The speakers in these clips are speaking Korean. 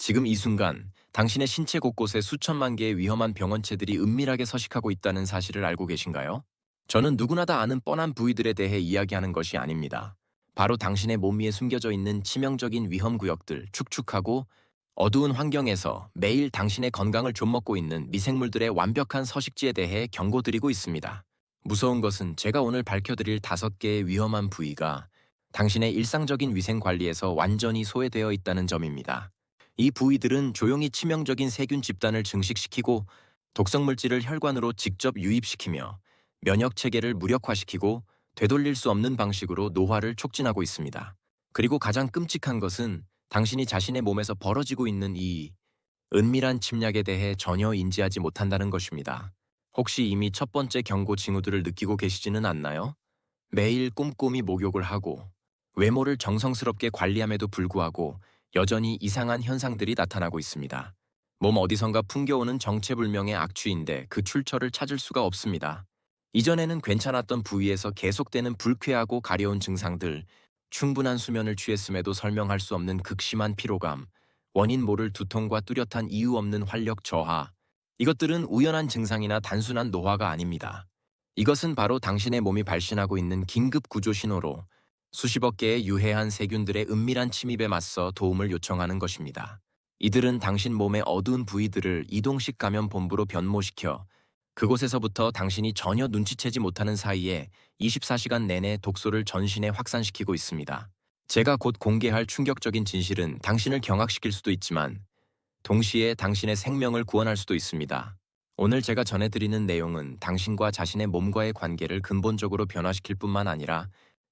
지금 이 순간 당신의 신체 곳곳에 수천만 개의 위험한 병원체들이 은밀하게 서식하고 있다는 사실을 알고 계신가요? 저는 누구나 다 아는 뻔한 부위들에 대해 이야기하는 것이 아닙니다. 바로 당신의 몸 위에 숨겨져 있는 치명적인 위험 구역들, 축축하고 어두운 환경에서 매일 당신의 건강을 좀먹고 있는 미생물들의 완벽한 서식지에 대해 경고드리고 있습니다. 무서운 것은 제가 오늘 밝혀드릴 다섯 개의 위험한 부위가 당신의 일상적인 위생 관리에서 완전히 소외되어 있다는 점입니다. 이 부위들은 조용히 치명적인 세균 집단을 증식시키고 독성 물질을 혈관으로 직접 유입시키며 면역 체계를 무력화시키고 되돌릴 수 없는 방식으로 노화를 촉진하고 있습니다. 그리고 가장 끔찍한 것은 당신이 자신의 몸에서 벌어지고 있는 이 은밀한 침략에 대해 전혀 인지하지 못한다는 것입니다. 혹시 이미 첫 번째 경고 징후들을 느끼고 계시지는 않나요? 매일 꼼꼼히 목욕을 하고 외모를 정성스럽게 관리함에도 불구하고 여전히 이상한 현상들이 나타나고 있습니다. 몸 어디선가 풍겨오는 정체불명의 악취인데 그 출처를 찾을 수가 없습니다. 이전에는 괜찮았던 부위에서 계속되는 불쾌하고 가려운 증상들, 충분한 수면을 취했음에도 설명할 수 없는 극심한 피로감, 원인 모를 두통과 뚜렷한 이유 없는 활력 저하, 이것들은 우연한 증상이나 단순한 노화가 아닙니다. 이것은 바로 당신의 몸이 발신하고 있는 긴급 구조 신호로 수십억 개의 유해한 세균들의 은밀한 침입에 맞서 도움을 요청하는 것입니다. 이들은 당신 몸의 어두운 부위들을 이동식 감염 본부로 변모시켜 그곳에서부터 당신이 전혀 눈치채지 못하는 사이에 24시간 내내 독소를 전신에 확산시키고 있습니다. 제가 곧 공개할 충격적인 진실은 당신을 경악시킬 수도 있지만 동시에 당신의 생명을 구원할 수도 있습니다. 오늘 제가 전해드리는 내용은 당신과 자신의 몸과의 관계를 근본적으로 변화시킬 뿐만 아니라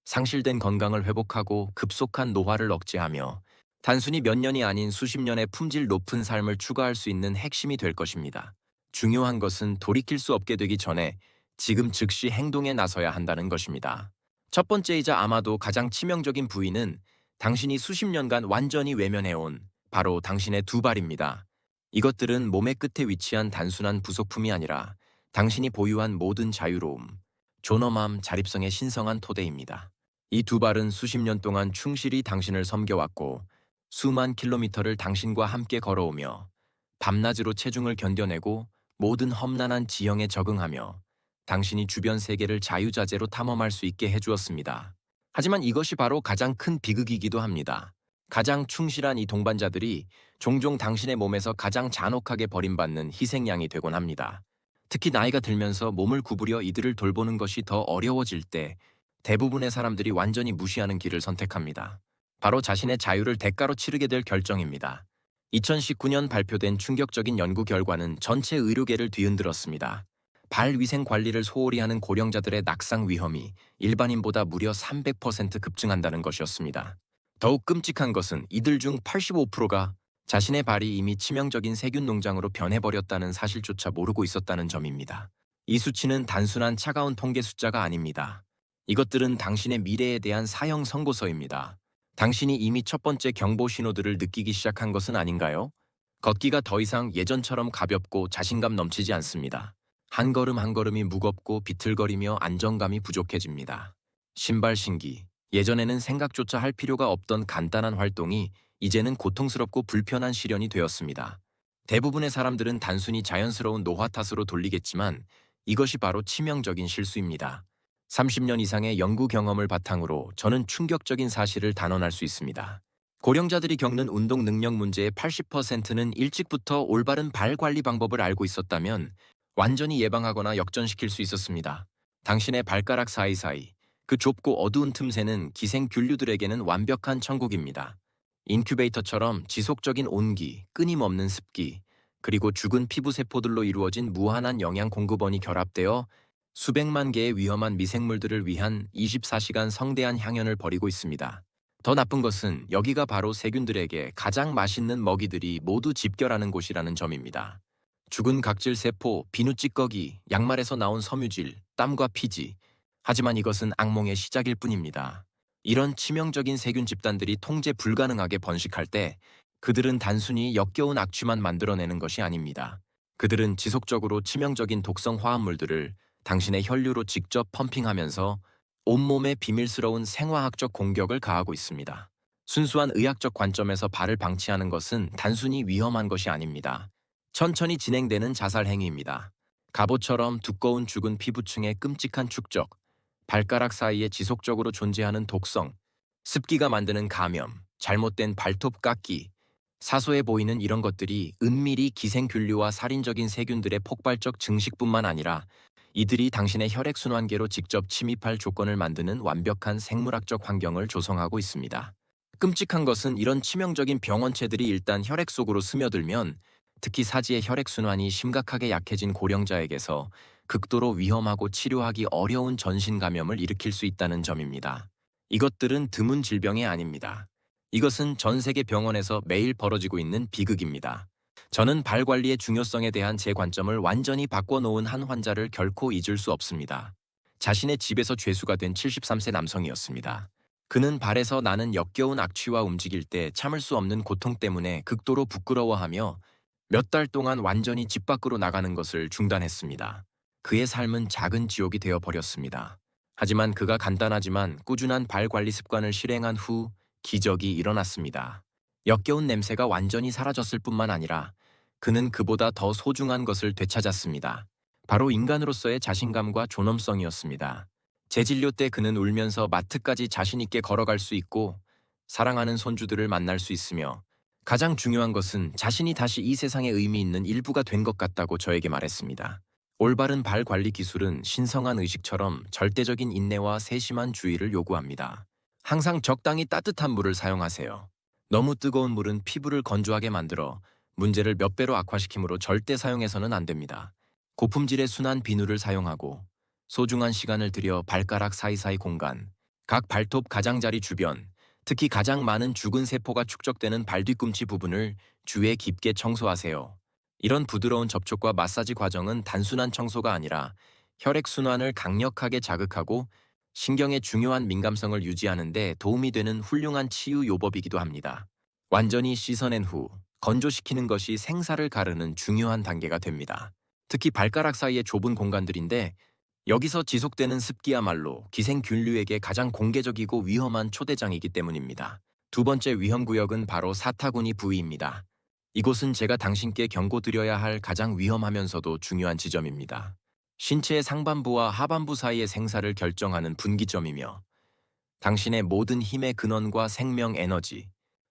상실된 건강을 회복하고 급속한 노화를 억제하며 단순히 몇 년이 아닌 수십 년의 품질 높은 삶을 추구할 수 있는 핵심이 될 것입니다. 중요한 것은 돌이킬 수 없게 되기 전에 지금 즉시 행동에 나서야 한다는 것입니다. 첫 번째이자 아마도 가장 치명적인 부위는 당신이 수십 년간 완전히 외면해온 바로 당신의 두 발입니다. 이것들은 몸의 끝에 위치한 단순한 부속품이 아니라 당신이 보유한 모든 자유로움, 존엄함, 자립성의 신성한 토대입니다. 이 두 발은 수십 년 동안 충실히 당신을 섬겨왔고 수만 킬로미터를 당신과 함께 걸어오며 밤낮으로 체중을 견뎌내고 모든 험난한 지형에 적응하며 당신이 주변 세계를 자유자재로 탐험할 수 있게 해주었습니다. 하지만 이것이 바로 가장 큰 비극이기도 합니다. 가장 충실한 이 동반자들이 종종 당신의 몸에서 가장 잔혹하게 버림받는 희생양이 되곤 합니다. 특히 나이가 들면서 몸을 구부려 이들을 돌보는 것이 더 어려워질 때 대부분의 사람들이 완전히 무시하는 길을 선택합니다. 바로 자신의 자유를 대가로 치르게 될 결정입니다. 2019년 발표된 충격적인 연구 결과는 전체 의료계를 뒤흔들었습니다. 발 위생 관리를 소홀히 하는 고령자들의 낙상 위험이 일반인보다 무려 300% 급증한다는 것이었습니다. 더욱 끔찍한 것은 이들 중 85%가 자신의 발이 이미 치명적인 세균 농장으로 변해버렸다는 사실조차 모르고 있었다는 점입니다. 이 수치는 단순한 차가운 통계 숫자가 아닙니다. 이것들은 당신의 미래에 대한 사형 선고서입니다. 당신이 이미 첫 번째 경보 신호들을 느끼기 시작한 것은 아닌가요? 걷기가 더 이상 예전처럼 가볍고 자신감 넘치지 않습니다. 한 걸음 한 걸음이 무겁고 비틀거리며 안정감이 부족해집니다. 신발 신기. 예전에는 생각조차 할 필요가 없던 간단한 활동이 이제는 고통스럽고 불편한 시련이 되었습니다. 대부분의 사람들은 단순히 자연스러운 노화 탓으로 돌리겠지만 이것이 바로 치명적인 실수입니다. 30년 이상의 연구 경험을 바탕으로 저는 충격적인 사실을 단언할 수 있습니다. 고령자들이 겪는 운동 능력 문제의 80%는 일찍부터 올바른 발 관리 방법을 알고 있었다면 완전히 예방하거나 역전시킬 수 있었습니다. 당신의 발가락 사이사이, 그 좁고 어두운 틈새는 기생 균류들에게는 완벽한 천국입니다. 인큐베이터처럼 지속적인 온기, 끊임없는 습기, 그리고 죽은 피부 세포들로 이루어진 무한한 영양 공급원이 결합되어 수백만 개의 위험한 미생물들을 위한 24시간 성대한 향연을 벌이고 있습니다. 더 나쁜 것은 여기가 바로 세균들에게 가장 맛있는 먹이들이 모두 집결하는 곳이라는 점입니다. 죽은 각질 세포, 비누 찌꺼기, 양말에서 나온 섬유질, 땀과 피지. 하지만 이것은 악몽의 시작일 뿐입니다. 이런 치명적인 세균 집단들이 통제 불가능하게 번식할 때 그들은 단순히 역겨운 악취만 만들어내는 것이 아닙니다. 그들은 지속적으로 치명적인 독성 화합물들을 당신의 혈류로 직접 펌핑하면서 온몸에 비밀스러운 생화학적 공격을 가하고 있습니다. 순수한 의학적 관점에서 발을 방치하는 것은 단순히 위험한 것이 아닙니다. 천천히 진행되는 자살 행위입니다. 갑옷처럼 두꺼운 죽은 피부층의 끔찍한 축적, 발가락 사이에 지속적으로 존재하는 독성, 습기가 만드는 감염, 잘못된 발톱 깎기, 사소해 보이는 이런 것들이 은밀히 기생균류와 살인적인 세균들의 폭발적 증식뿐만 아니라 이들이 당신의 혈액순환계로 직접 침입할 조건을 만드는 완벽한 생물학적 환경을 조성하고 있습니다. 끔찍한 것은 이런 치명적인 병원체들이 일단 혈액 속으로 스며들면 특히 사지의 혈액순환이 심각하게 약해진 고령자에게서 극도로 위험하고 치료하기 어려운 전신 감염을 일으킬 수 있다는 점입니다. 이것들은 드문 질병이 아닙니다. 이것은 전 세계 병원에서 매일 벌어지고 있는 비극입니다. 저는 발 관리의 중요성에 대한 제 관점을 완전히 바꿔놓은 한 환자를 결코 잊을 수 없습니다. 자신의 집에서 죄수가 된 73세 남성이었습니다. 그는 발에서 나는 역겨운 악취와 움직일 때 참을 수 없는 고통 때문에 극도로 부끄러워하며 몇 달 동안 완전히 집 밖으로 나가는 것을 중단했습니다. 그의 삶은 작은 지옥이 되어 버렸습니다. 하지만 그가 간단하지만 꾸준한 발 관리 습관을 실행한 후 기적이 일어났습니다. 역겨운 냄새가 완전히 사라졌을 뿐만 아니라 그는 그보다 더 소중한 것을 되찾았습니다. 바로 인간으로서의 자신감과 존엄성이었습니다. 재진료 때 그는 울면서 마트까지 자신있게 걸어갈 수 있고 사랑하는 손주들을 만날 수 있으며 가장 중요한 것은 자신이 다시 이 세상에 의미 있는 일부가 된 것 같다고 저에게 말했습니다. 올바른 발 관리 기술은 신성한 의식처럼 절대적인 인내와 세심한 주의를 요구합니다. 항상 적당히 따뜻한 물을 사용하세요. 너무 뜨거운 물은 피부를 건조하게 만들어 문제를 몇 배로 악화시키므로 절대 사용해서는 안 됩니다. 고품질의 순한 비누를 사용하고 소중한 시간을 들여 발가락 사이사이 공간, 각 발톱 가장자리 주변, 특히 가장 많은 죽은 세포가 축적되는 발 뒤꿈치 부분을 주에 깊게 청소하세요. 이런 부드러운 접촉과 마사지 과정은 단순한 청소가 아니라 혈액순환을 강력하게 자극하고 신경의 중요한 민감성을 유지하는 데 도움이 되는 훌륭한 치유 요법이기도 합니다. 완전히 씻어낸 후 건조시키는 것이 생사를 가르는 중요한 단계가 됩니다. 특히 발가락 사이의 좁은 공간들인데 여기서 지속되는 습기야말로 기생균류에게 가장 공개적이고 위험한 초대장이기 때문입니다. 두 번째 위험 구역은 바로 사타구니 부위입니다. 이곳은 제가 당신께 경고드려야 할 가장 위험하면서도 중요한 지점입니다. 신체의 상반부와 하반부 사이의 생사를 결정하는 분기점이며 당신의 모든 힘의 근원과 생명 에너지,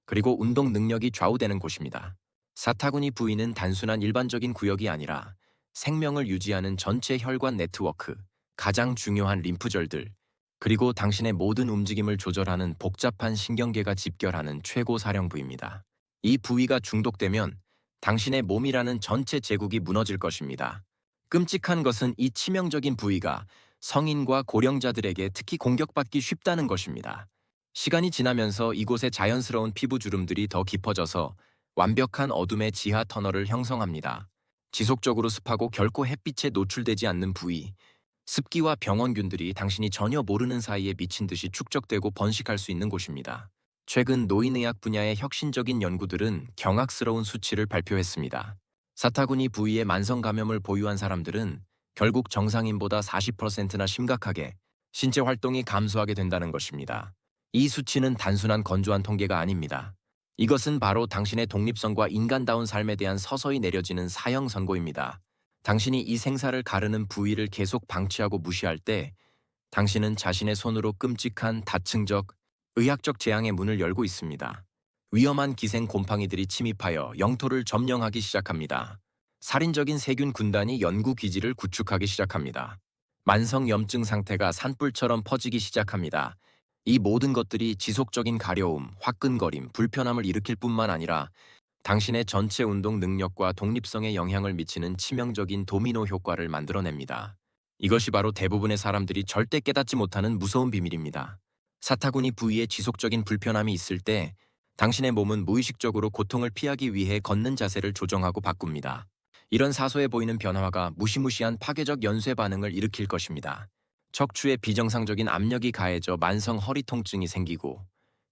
그리고 운동 능력이 좌우되는 곳입니다. 사타구니 부위는 단순한 일반적인 구역이 아니라 생명을 유지하는 전체 혈관 네트워크, 가장 중요한 림프절들, 그리고 당신의 모든 움직임을 조절하는 복잡한 신경계가 집결하는 최고 사령부입니다. 이 부위가 중독되면 당신의 몸이라는 전체 제국이 무너질 것입니다. 끔찍한 것은 이 치명적인 부위가 성인과 고령자들에게 특히 공격받기 쉽다는 것입니다. 시간이 지나면서 이곳의 자연스러운 피부 주름들이 더 깊어져서 완벽한 어둠의 지하 터널을 형성합니다. 지속적으로 습하고 결코 햇빛에 노출되지 않는 부위, 습기와 병원균들이 당신이 전혀 모르는 사이에 미친 듯이 축적되고 번식할 수 있는 곳입니다. 최근 노인의학 분야의 혁신적인 연구들은 경악스러운 수치를 발표했습니다. 사타구니 부위의 만성 감염을 보유한 사람들은 결국 정상인보다 40%나 심각하게 신체 활동이 감소하게 된다는 것입니다. 이 수치는 단순한 건조한 통계가 아닙니다. 이것은 바로 당신의 독립성과 인간다운 삶에 대한 서서히 내려지는 사형 선고입니다. 당신이 이 생사를 가르는 부위를 계속 방치하고 무시할 때 당신은 자신의 손으로 끔찍한 다층적, 의학적 재앙의 문을 열고 있습니다. 위험한 기생 곰팡이들이 침입하여 영토를 점령하기 시작합니다. 살인적인 세균 군단이 연구 기지를 구축하기 시작합니다. 만성 염증 상태가 산불처럼 퍼지기 시작합니다. 이 모든 것들이 지속적인 가려움, 화끈거림, 불편함을 일으킬 뿐만 아니라 당신의 전체 운동 능력과 독립성에 영향을 미치는 치명적인 도미노 효과를 만들어냅니다. 이것이 바로 대부분의 사람들이 절대 깨닫지 못하는 무서운 비밀입니다. 사타구니 부위에 지속적인 불편함이 있을 때 당신의 몸은 무의식적으로 고통을 피하기 위해 걷는 자세를 조정하고 바꿉니다. 이런 사소해 보이는 변화가 무시무시한 파괴적 연쇄 반응을 일으킬 것입니다. 척추에 비정상적인 압력이 가해져 만성 허리 통증이 생기고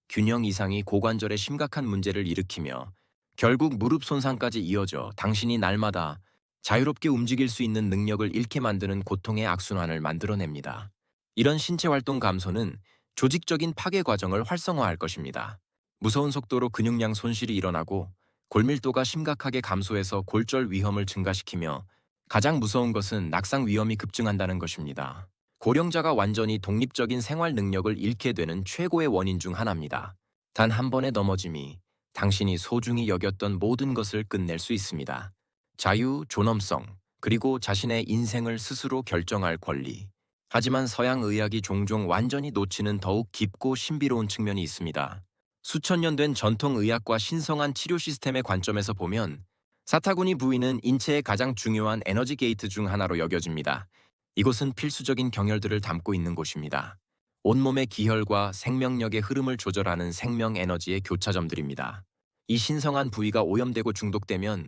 균형 이상이 고관절에 심각한 문제를 일으키며 결국 무릎 손상까지 이어져 당신이 날마다 자유롭게 움직일 수 있는 능력을 잃게 만드는 고통의 악순환을 만들어냅니다. 이런 신체 활동 감소는 조직적인 파괴 과정을 활성화할 것입니다. 무서운 속도로 근육량 손실이 일어나고 골밀도가 심각하게 감소해서 골절 위험을 증가시키며 가장 무서운 것은 낙상 위험이 급증한다는 것입니다. 고령자가 완전히 독립적인 생활 능력을 잃게 되는 최고의 원인 중 하나입니다. 단 한 번의 넘어짐이 당신이 소중히 여겼던 모든 것을 끝낼 수 있습니다. 자유, 존엄성, 그리고 자신의 인생을 스스로 결정할 권리. 하지만 서양 의학이 종종 완전히 놓치는 더욱 깊고 신비로운 측면이 있습니다. 수천 년 된 전통 의학과 신성한 치료 시스템의 관점에서 보면 사타구니 부위는 인체의 가장 중요한 에너지 게이트 중 하나로 여겨집니다. 이곳은 필수적인 경혈들을 담고 있는 곳입니다. 온몸의 기혈과 생명력의 흐름을 조절하는 생명 에너지의 교차점들입니다. 이 신성한 부위가 오염되고 중독되면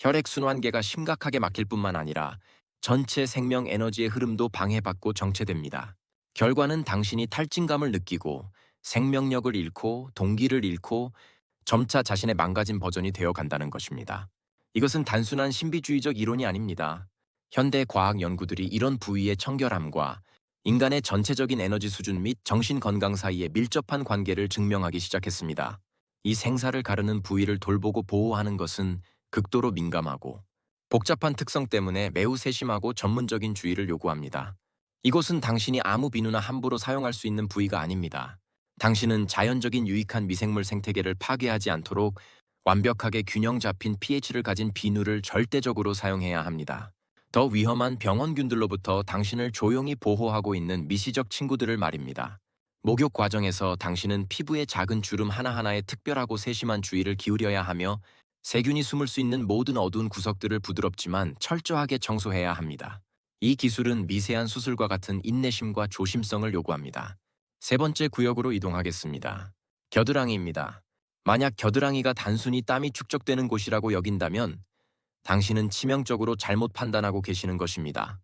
혈액순환계가 심각하게 막힐 뿐만 아니라 전체 생명 에너지의 흐름도 방해받고 정체됩니다. 결과는 당신이 탈진감을 느끼고 생명력을 잃고 동기를 잃고 점차 자신의 망가진 버전이 되어 간다는 것입니다. 이것은 단순한 신비주의적 이론이 아닙니다. 현대 과학 연구들이 이런 부위의 청결함과 인간의 전체적인 에너지 수준 및 정신 건강 사이의 밀접한 관계를 증명하기 시작했습니다. 이 생사를 가르는 부위를 돌보고 보호하는 것은 극도로 민감하고 복잡한 특성 때문에 매우 세심하고 전문적인 주의를 요구합니다. 이곳은 당신이 아무 비누나 함부로 사용할 수 있는 부위가 아닙니다. 당신은 자연적인 유익한 미생물 생태계를 파괴하지 않도록 완벽하게 균형 잡힌 pH를 가진 비누를 절대적으로 사용해야 합니다. 더 위험한 병원균들로부터 당신을 조용히 보호하고 있는 미시적 친구들을 말입니다. 목욕 과정에서 당신은 피부의 작은 주름 하나하나에 특별하고 세심한 주의를 기울여야 하며 세균이 숨을 수 있는 모든 어두운 구석들을 부드럽지만 철저하게 청소해야 합니다. 이 기술은 미세한 수술과 같은 인내심과 조심성을 요구합니다. 세 번째 구역으로 이동하겠습니다. 겨드랑이입니다. 만약 겨드랑이가 단순히 땀이 축적되는 곳이라고 여긴다면 당신은 치명적으로 잘못 판단하고 계시는 것입니다.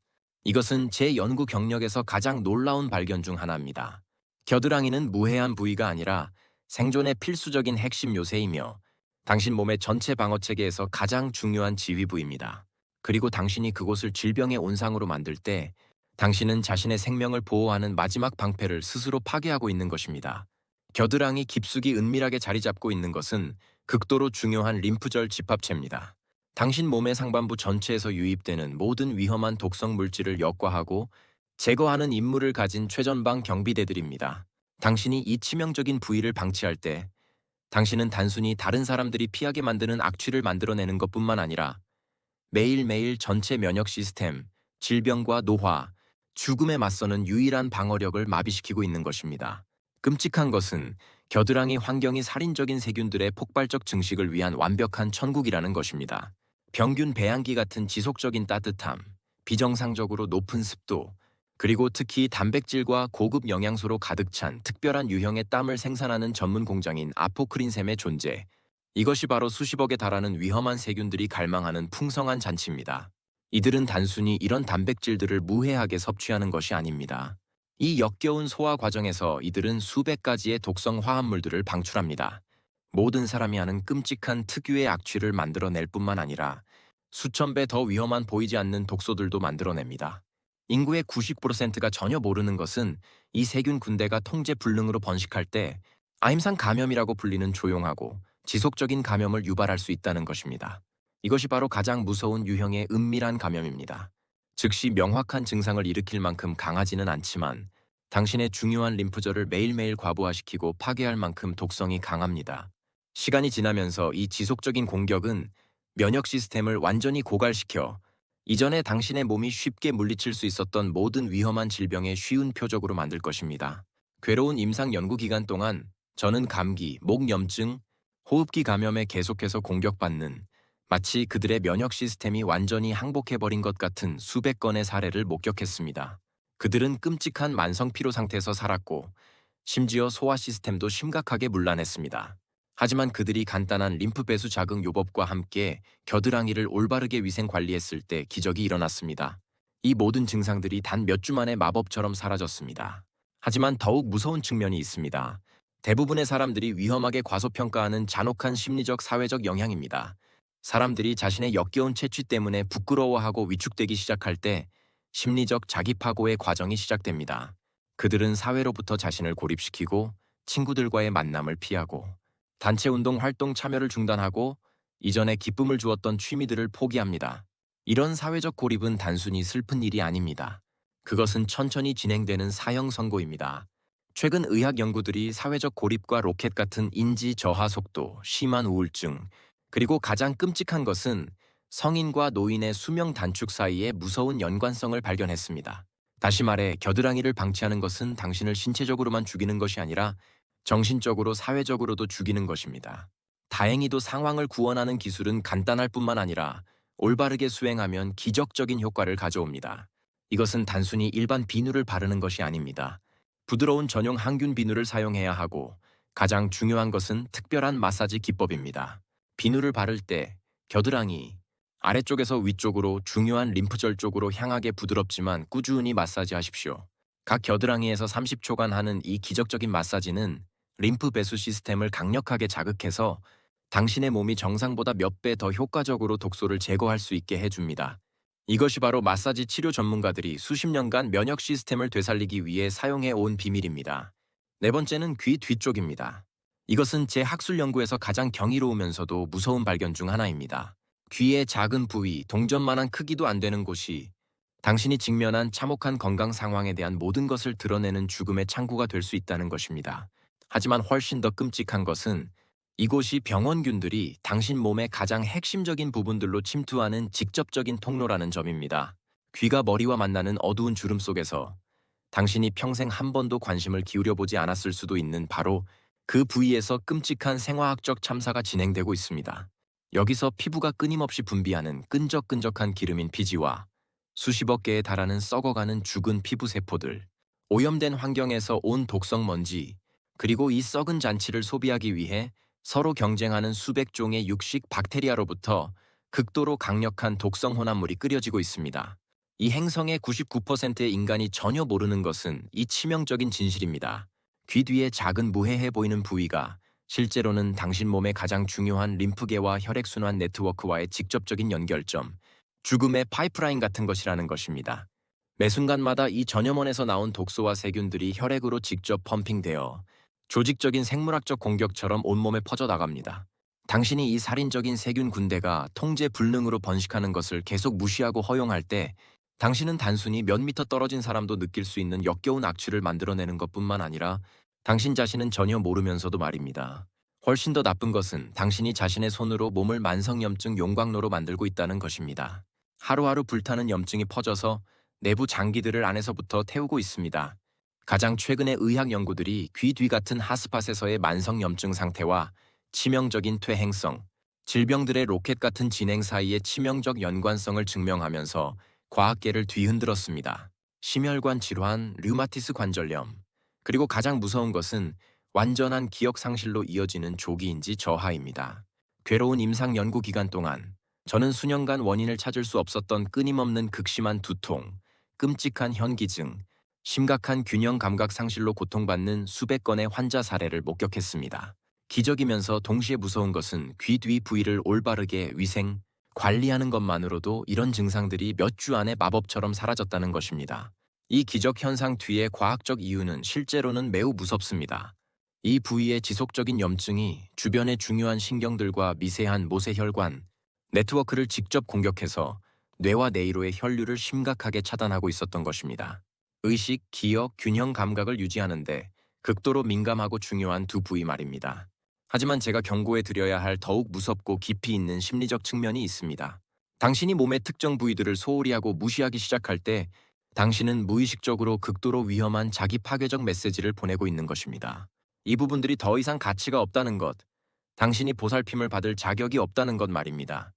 이것은 제 연구 경력에서 가장 놀라운 발견 중 하나입니다. 겨드랑이는 무해한 부위가 아니라 생존의 필수적인 핵심 요새이며 당신 몸의 전체 방어 체계에서 가장 중요한 지휘부입니다. 그리고 당신이 그곳을 질병의 온상으로 만들 때 당신은 자신의 생명을 보호하는 마지막 방패를 스스로 파괴하고 있는 것입니다. 겨드랑이 깊숙이 은밀하게 자리 잡고 있는 것은 극도로 중요한 림프절 집합체입니다. 당신 몸의 상반부 전체에서 유입되는 모든 위험한 독성 물질을 역과하고 제거하는 임무를 가진 최전방 경비대들입니다. 당신이 이 치명적인 부위를 방치할 때 당신은 단순히 다른 사람들이 피하게 만드는 악취를 만들어내는 것뿐만 아니라 매일매일 전체 면역 시스템, 질병과 노화, 죽음에 맞서는 유일한 방어력을 마비시키고 있는 것입니다. 끔찍한 것은 겨드랑이 환경이 살인적인 세균들의 폭발적 증식을 위한 완벽한 천국이라는 것입니다. 평균 배양기 같은 지속적인 따뜻함, 비정상적으로 높은 습도, 그리고 특히 단백질과 고급 영양소로 가득 찬 특별한 유형의 땀을 생산하는 전문 공장인 아포크린샘의 존재. 이것이 바로 수십억에 달하는 위험한 세균들이 갈망하는 풍성한 잔치입니다. 이들은 단순히 이런 단백질들을 무해하게 섭취하는 것이 아닙니다. 이 역겨운 소화 과정에서 이들은 수백 가지의 독성 화합물들을 방출합니다. 모든 사람이 하는 끔찍한 특유의 악취를 만들어낼 뿐만 아니라 수천 배 더 위험한 보이지 않는 독소들도 만들어냅니다. 인구의 90%가 전혀 모르는 것은 이 세균 군대가 통제 불능으로 번식할 때 아임상 감염이라고 불리는 조용하고 지속적인 감염을 유발할 수 있다는 것입니다. 이것이 바로 가장 무서운 유형의 은밀한 감염입니다. 즉시 명확한 증상을 일으킬 만큼 강하지는 않지만 당신의 중요한 림프절을 매일매일 과부하시키고 파괴할 만큼 독성이 강합니다. 시간이 지나면서 이 지속적인 공격은 면역 시스템을 완전히 고갈시켜 이전에 당신의 몸이 쉽게 물리칠 수 있었던 모든 위험한 질병의 쉬운 표적으로 만들 것입니다. 괴로운 임상 연구 기간 동안 저는 감기, 목 염증, 호흡기 감염에 계속해서 공격받는 마치 그들의 면역 시스템이 완전히 항복해버린 것 같은 수백 건의 사례를 목격했습니다. 그들은 끔찍한 만성 피로 상태에서 살았고 심지어 소화 시스템도 심각하게 문란했습니다. 하지만 그들이 간단한 림프 배수 자극 요법과 함께 겨드랑이를 올바르게 위생 관리했을 때 기적이 일어났습니다. 이 모든 증상들이 단 몇 주 만에 마법처럼 사라졌습니다. 하지만 더욱 무서운 측면이 있습니다. 대부분의 사람들이 위험하게 과소평가하는 잔혹한 심리적 사회적 영향입니다. 사람들이 자신의 역겨운 채취 때문에 부끄러워하고 위축되기 시작할 때 심리적 자기 파고의 과정이 시작됩니다. 그들은 사회로부터 자신을 고립시키고 친구들과의 만남을 피하고 단체 운동 활동 참여를 중단하고 이전에 기쁨을 주었던 취미들을 포기합니다. 이런 사회적 고립은 단순히 슬픈 일이 아닙니다. 그것은 천천히 진행되는 사형 선고입니다. 최근 의학 연구들이 사회적 고립과 로켓 같은 인지 저하 속도, 심한 우울증, 그리고 가장 끔찍한 것은 성인과 노인의 수명 단축 사이에 무서운 연관성을 발견했습니다. 다시 말해 겨드랑이를 방치하는 것은 당신을 신체적으로만 죽이는 것이 아니라 정신적으로 사회적으로도 죽이는 것입니다. 다행히도 상황을 구원하는 기술은 간단할 뿐만 아니라 올바르게 수행하면 기적적인 효과를 가져옵니다. 이것은 단순히 일반 비누를 바르는 것이 아닙니다. 부드러운 전용 항균 비누를 사용해야 하고 가장 중요한 것은 특별한 마사지 기법입니다. 비누를 바를 때 겨드랑이 아래쪽에서 위쪽으로 중요한 림프절 쪽으로 향하게 부드럽지만 꾸준히 마사지하십시오. 각 겨드랑이에서 30초간 하는 이 기적적인 마사지는 림프 배수 시스템을 강력하게 자극해서 당신의 몸이 정상보다 몇 배 더 효과적으로 독소를 제거할 수 있게 해줍니다. 이것이 바로 마사지 치료 전문가들이 수십 년간 면역 시스템을 되살리기 위해 사용해 온 비밀입니다. 네 번째는 귀 뒤쪽입니다. 이것은 제 학술 연구에서 가장 경이로우면서도 무서운 발견 중 하나입니다. 귀의 작은 부위, 동전만한 크기도 안 되는 곳이 당신이 직면한 참혹한 건강 상황에 대한 모든 것을 드러내는 죽음의 창구가 될 수 있다는 것입니다. 하지만 훨씬 더 끔찍한 것은 이곳이 병원균들이 당신 몸의 가장 핵심적인 부분들로 침투하는 직접적인 통로라는 점입니다. 귀가 머리와 만나는 어두운 주름 속에서 당신이 평생 한 번도 관심을 기울여 보지 않았을 수도 있는 바로 그 부위에서 끔찍한 생화학적 참사가 진행되고 있습니다. 여기서 피부가 끊임없이 분비하는 끈적끈적한 기름인 피지와 수십억 개에 달하는 썩어가는 죽은 피부 세포들, 오염된 환경에서 온 독성 먼지, 그리고 이 썩은 잔치를 소비하기 위해 서로 경쟁하는 수백 종의 육식 박테리아로부터 극도로 강력한 독성 혼합물이 끓여지고 있습니다. 이 행성의 99%의 인간이 전혀 모르는 것은 이 치명적인 진실입니다. 귀 뒤에 작은 무해해 보이는 부위가 실제로는 당신 몸의 가장 중요한 림프계와 혈액순환 네트워크와의 직접적인 연결점, 죽음의 파이프라인 같은 것이라는 것입니다. 매 순간마다 이 전염원에서 나온 독소와 세균들이 혈액으로 직접 펌핑되어 조직적인 생물학적 공격처럼 온몸에 퍼져나갑니다. 당신이 이 살인적인 세균 군대가 통제 불능으로 번식하는 것을 계속 무시하고 허용할 때 당신은 단순히 몇 미터 떨어진 사람도 느낄 수 있는 역겨운 악취를 만들어내는 것뿐만 아니라 당신 자신은 전혀 모르면서도 말입니다. 훨씬 더 나쁜 것은 당신이 자신의 손으로 몸을 만성염증 용광로로 만들고 있다는 것입니다. 하루하루 불타는 염증이 퍼져서 내부 장기들을 안에서부터 태우고 있습니다. 가장 최근의 의학 연구들이 귀 뒤 같은 핫스팟에서의 만성염증 상태와 치명적인 퇴행성, 질병들의 로켓 같은 진행 사이의 치명적 연관성을 증명하면서 과학계를 뒤흔들었습니다. 심혈관 질환, 류마티스 관절염, 그리고 가장 무서운 것은 완전한 기억 상실로 이어지는 조기인지 저하입니다. 괴로운 임상 연구 기간 동안 저는 수년간 원인을 찾을 수 없었던 끊임없는 극심한 두통, 끔찍한 현기증, 심각한 균형 감각 상실로 고통받는 수백 건의 환자 사례를 목격했습니다. 기적이면서 동시에 무서운 것은 귀 뒤 부위를 올바르게 위생, 관리하는 것만으로도 이런 증상들이 몇 주 안에 마법처럼 사라졌다는 것입니다. 이 기적 현상 뒤의 과학적 이유는 실제로는 매우 무섭습니다. 이 부위의 지속적인 염증이 주변의 중요한 신경들과 미세한 모세혈관, 네트워크를 직접 공격해서 뇌와 내이로의 혈류를 심각하게 차단하고 있었던 것입니다. 의식, 기억, 균형 감각을 유지하는데 극도로 민감하고 중요한 두 부위 말입니다. 하지만 제가 경고해 드려야 할 더욱 무섭고 깊이 있는 심리적 측면이 있습니다. 당신이 몸의 특정 부위들을 소홀히 하고 무시하기 시작할 때 당신은 무의식적으로 극도로 위험한 자기 파괴적 메시지를 보내고 있는 것입니다. 이 부분들이 더 이상 가치가 없다는 것, 당신이 보살핌을 받을 자격이 없다는 것 말입니다.